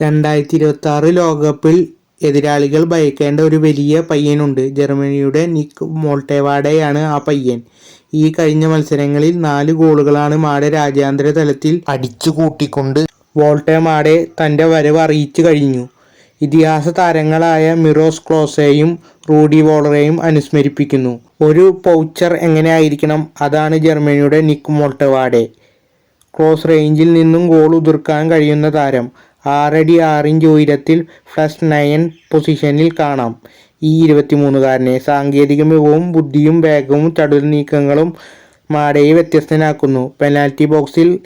രണ്ടായിരത്തി ഇരുപത്തി ആറ് ലോകകപ്പിൽ എതിരാളികൾ ഭയക്കേണ്ട ഒരു വലിയ പയ്യനുണ്ട്. ജർമ്മനിയുടെ നിക്ക് മോൾട്ടേവാഡയാണ് ആ പയ്യൻ. ഈ കഴിഞ്ഞ മത്സരങ്ങളിൽ നാല് ഗോളുകളാണ് മാഡ രാജ്യാന്തര തലത്തിൽ അടിച്ചു കൂട്ടിക്കൊണ്ട് വോൾട്ടെ മാഡെ തന്റെ വരവ് അറിയിച്ചു കഴിഞ്ഞു. ഇതിഹാസ താരങ്ങളായ മിറോസ് ക്ലോസെയും റൂഡി വോളറെയും അനുസ്മരിപ്പിക്കുന്നു. ഒരു പൗച്ചർ എങ്ങനെയായിരിക്കണം? അതാണ് ജർമ്മനിയുടെ നിക്ക് മോൾട്ടവാഡെ. ക്ലോസ് റേഞ്ചിൽ നിന്നും ഗോൾ ഉതിർക്കാൻ കഴിയുന്ന താരം. ആറടി ആറിഞ്ച് ഉയരത്തിൽ ഫ്ലസ് നയൻ പൊസിഷനിൽ കാണാം. ഈ ഇരുപത്തിമൂന്നുകാരനെ സാങ്കേതിക മികവും ബുദ്ധിയും വേഗവും ചടുൽ നീക്കങ്ങളും മാടയെ വ്യത്യസ്തനാക്കുന്നു. പെനാൽറ്റി ബോക്സിൽ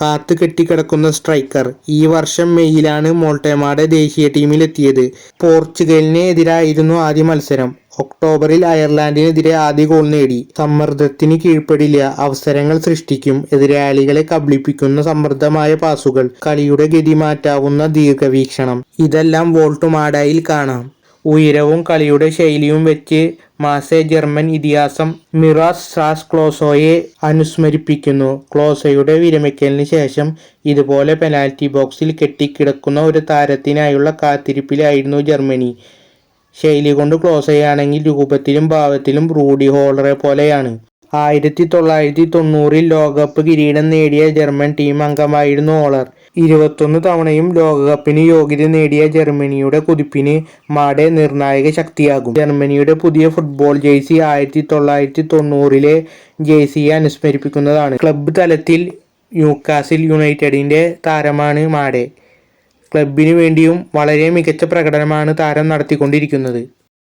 കാത്തു കെട്ടിക്കിടക്കുന്ന സ്ട്രൈക്കർ ഈ വർഷം മെയ്യിലാണ് മോൾട്ടേമാടെ ദേശീയ ടീമിലെത്തിയത്. പോർച്ചുഗലിന് എതിരായിരുന്നു ആദ്യ മത്സരം. ഒക്ടോബറിൽ അയർലാൻഡിനെതിരെ ആദ്യ ഗോൾ നേടി. സമ്മർദ്ദത്തിന് കീഴ്പ്പെടില്ല. അവസരങ്ങൾ സൃഷ്ടിക്കും. എതിരാളികളെ കബളിപ്പിക്കുന്ന സമ്മർദ്ദമായ പാസുകൾ. കളിയുടെ ഗതി മാറ്റാവുന്ന ദീർഘവീക്ഷണം. ഇതെല്ലാം വോൾട്ടുമാടായിൽ കാണാം. ഉയരവും കളിയുടെ ശൈലിയും വെച്ച് മാസെ ജർമ്മൻ ഇതിഹാസം മിറാസ് സാസ് ക്ലോസോയെ അനുസ്മരിപ്പിക്കുന്നു. ക്ലോസോയുടെ വിരമിക്കലിന് ശേഷം ഇതുപോലെ പെനാൽറ്റി ബോക്സിൽ കെട്ടിക്കിടക്കുന്ന ഒരു താരത്തിനായുള്ള കാത്തിരിപ്പിലായിരുന്നു ജർമ്മനി. ശൈലി കൊണ്ട് ക്ലോസോയാണെങ്കിൽ രൂപത്തിലും ഭാവത്തിലും റൂഡി ഹോളറെ പോലെയാണ്. ആയിരത്തി തൊള്ളായിരത്തി തൊണ്ണൂറിൽ ലോകകപ്പ് കിരീടം നേടിയ ജർമ്മൻ ടീം അംഗമായിരുന്നു ഓളർ. ഇരുപത്തൊന്ന് തവണയും ലോകകപ്പിന് യോഗ്യത നേടിയ ജർമ്മനിയുടെ കുതിപ്പിന് മാടെ നിർണായക ശക്തിയാകും. ജർമ്മനിയുടെ പുതിയ ഫുട്ബോൾ ജേഴ്സി ആയിരത്തി തൊള്ളായിരത്തി തൊണ്ണൂറിലെ ജേഴ്സിയെ അനുസ്മരിപ്പിക്കുന്നതാണ്. ക്ലബ്ബ് തലത്തിൽ ന്യൂക്കാസിൽ യുണൈറ്റഡിന്റെ താരമാണ് മാടെ. ക്ലബിനു വേണ്ടിയും വളരെ മികച്ച പ്രകടനമാണ് താരം നടത്തിക്കൊണ്ടിരിക്കുന്നത്.